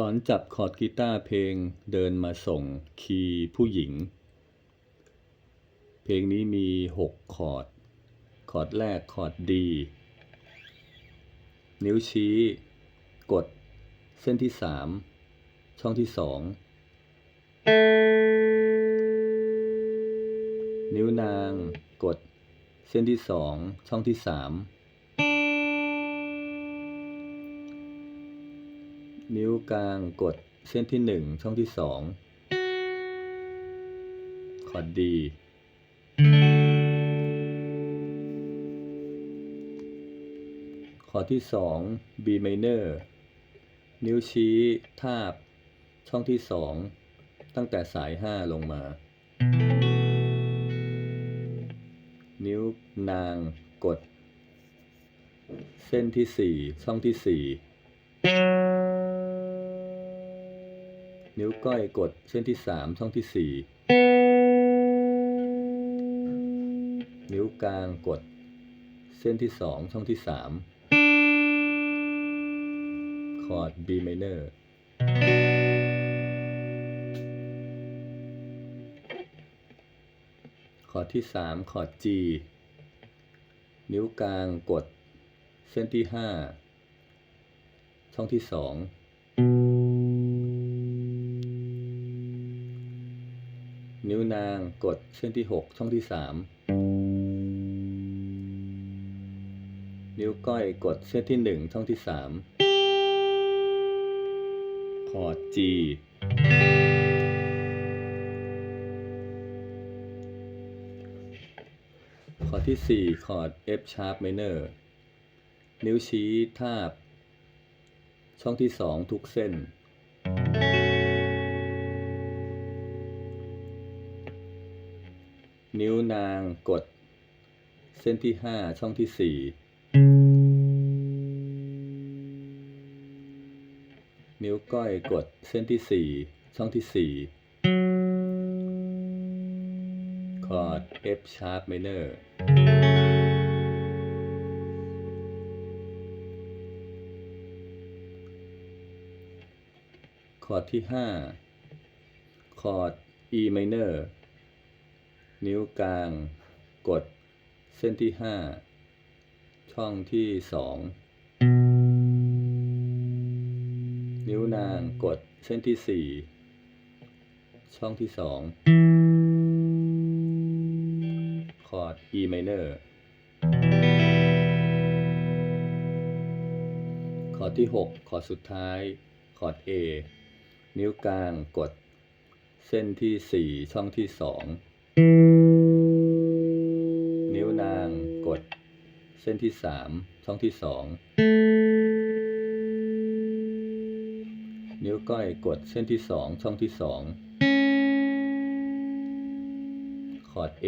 สอนจับคอร์ดกีตาร์เพลงเดินมาส่งคีย์ผู้หญิง เพลงนี้มี 6 คอร์ด คอร์ดแรกคอร์ดดี นิ้วชี้ กด เส้นที่ 3 ช่องที่ 2 นิ้วนาง กด เส้นที่ 2 ช่องที่ 3 นิ้วกลางกดเส้นที่หนึ่งช่องที่สองคอร์ดดี คอร์ดที่สอง B minor นิ้วชี้ทาบ ช่องที่สองตั้งแต่สายห้าลงมา นิ้วนางกด เส้นที่สี่ช่องที่สี่ นิ้วก้อยกดเส้นที่ 3 ช่องที่ 4 นิ้วกลางกด เส้นที่ 2 ช่องที่ 3 คอร์ด B minor คอร์ดที่ 3 คอร์ด G นิ้วกลางกด เส้นที่ 5 ช่องที่ 2 นิ้วนางกดเส้นที่หกช่องที่สามนิ้วก้อยกดเส้นที่หนึ่งช่องที่สามคอร์ด G คอร์ดที่สี่คอร์ด F sharp minor นิ้วชี้ทาบ ช่องที่สองทุกเส้น นิ้วนางกด เส้นที่ห้าช่องที่สี่นิ้วก้อยกดเส้นที่สี่ช่องที่สี่คอร์ด F sharp minor คอร์ดที่ห้าคอร์ด E minor นิ้วกลาง กดเส้นที่ห้าช่องที่สองนิ้วนางกดเส้นที่สี่ช่องที่สองคอร์ด E minor คอร์ดที่หกคอร์ดสุดท้าย คอร์ด A นิ้วกลางกดเส้นที่สี่ช่องที่สอง นิ้วนางกด เส้นที่สามช่องที่สองนิ้วก้อยกดเส้นที่สองช่องที่สองคอร์ด A